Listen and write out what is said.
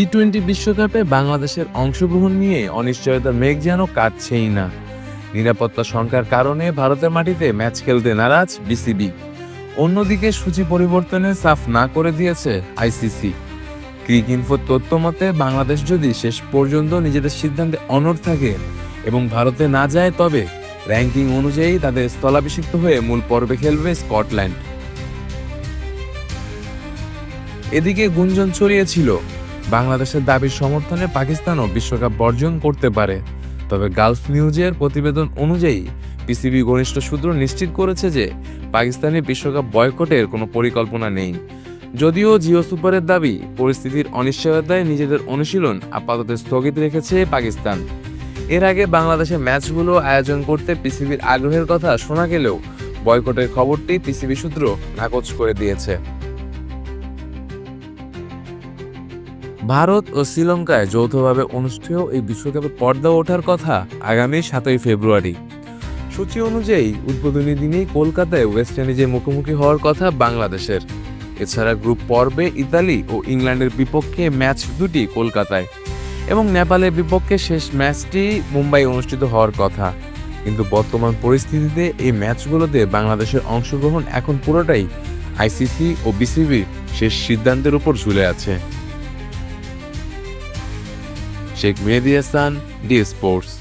T twenty বিশ্বকাপে বাংলাদেশের অংশগ্রহণ নিয়ে অনিশ্চয়তার মেঘ যেন কাটছেই না। নিরাপত্তা শঙ্কার কারণে ভারতের মাটিতে ম্যাচ খেলতে নারাজ বিসিবি। অন্যদিকে সূচি পরিবর্তনে সাফ না করে দিয়েছে আইসিসি। ক্রিক ইনফোর তথ্য মতে, বাংলাদেশ যদি শেষ পর্যন্ত নিজেদের সিদ্ধান্তে অনড় থাকে এবং ভারতে না যায়, তবে র্যাঙ্কিং অনুযায়ী তাদের স্থলাভিষিক্ত হয়ে মূল পর্বে খেলবে স্কটল্যান্ড। এদিকে গুঞ্জন ছড়িয়েছিল বাংলাদেশের দাবির সমর্থনে পাকিস্তানও বিশ্বকাপ বর্জন করতে পারে। তবে গালফ নিউজের প্রতিবেদন অনুযায়ী, পিসিবি ঘনিষ্ঠ সূত্র নিশ্চিত করেছে যে পাকিস্তানে বিশ্বকাপ বয়কটের কোনো পরিকল্পনা নেই। যদিও জিও সুপারের দাবি, পরিস্থিতির অনিশ্চয়তায় নিজেদের অনুশীলন আপাতত স্থগিত রেখেছে পাকিস্তান। এর আগে বাংলাদেশের ম্যাচগুলো আয়োজন করতে পিসিবির আগ্রহের কথা শোনা গেলেও বয়কটের খবরটি পিসিবি সূত্র নাকচ করে দিয়েছে। ভারত ও শ্রীলঙ্কায় যৌথভাবে অনুষ্ঠেয় এই বিশ্বকাপে পর্দা ওঠার কথা আগামী সাতই ফেব্রুয়ারি। সূচি অনুযায়ী উদ্বোধনী দিনেই কলকাতায় ওয়েস্ট ইন্ডিজের মুখোমুখি হওয়ার কথা বাংলাদেশের। এছাড়া গ্রুপ পর্বে ইতালি ও ইংল্যান্ডের বিপক্ষে ম্যাচ দুটি কলকাতায় এবং নেপালের বিপক্ষে শেষ ম্যাচটি মুম্বাই অনুষ্ঠিত হওয়ার কথা। কিন্তু বর্তমান পরিস্থিতিতে এই ম্যাচগুলোতে বাংলাদেশের অংশগ্রহণ এখন পুরোটাই আইসিসি ও বিসিবির শেষ সিদ্ধান্তের উপর ঝুলে আছে। Sheikh Mehedi Hasan D sports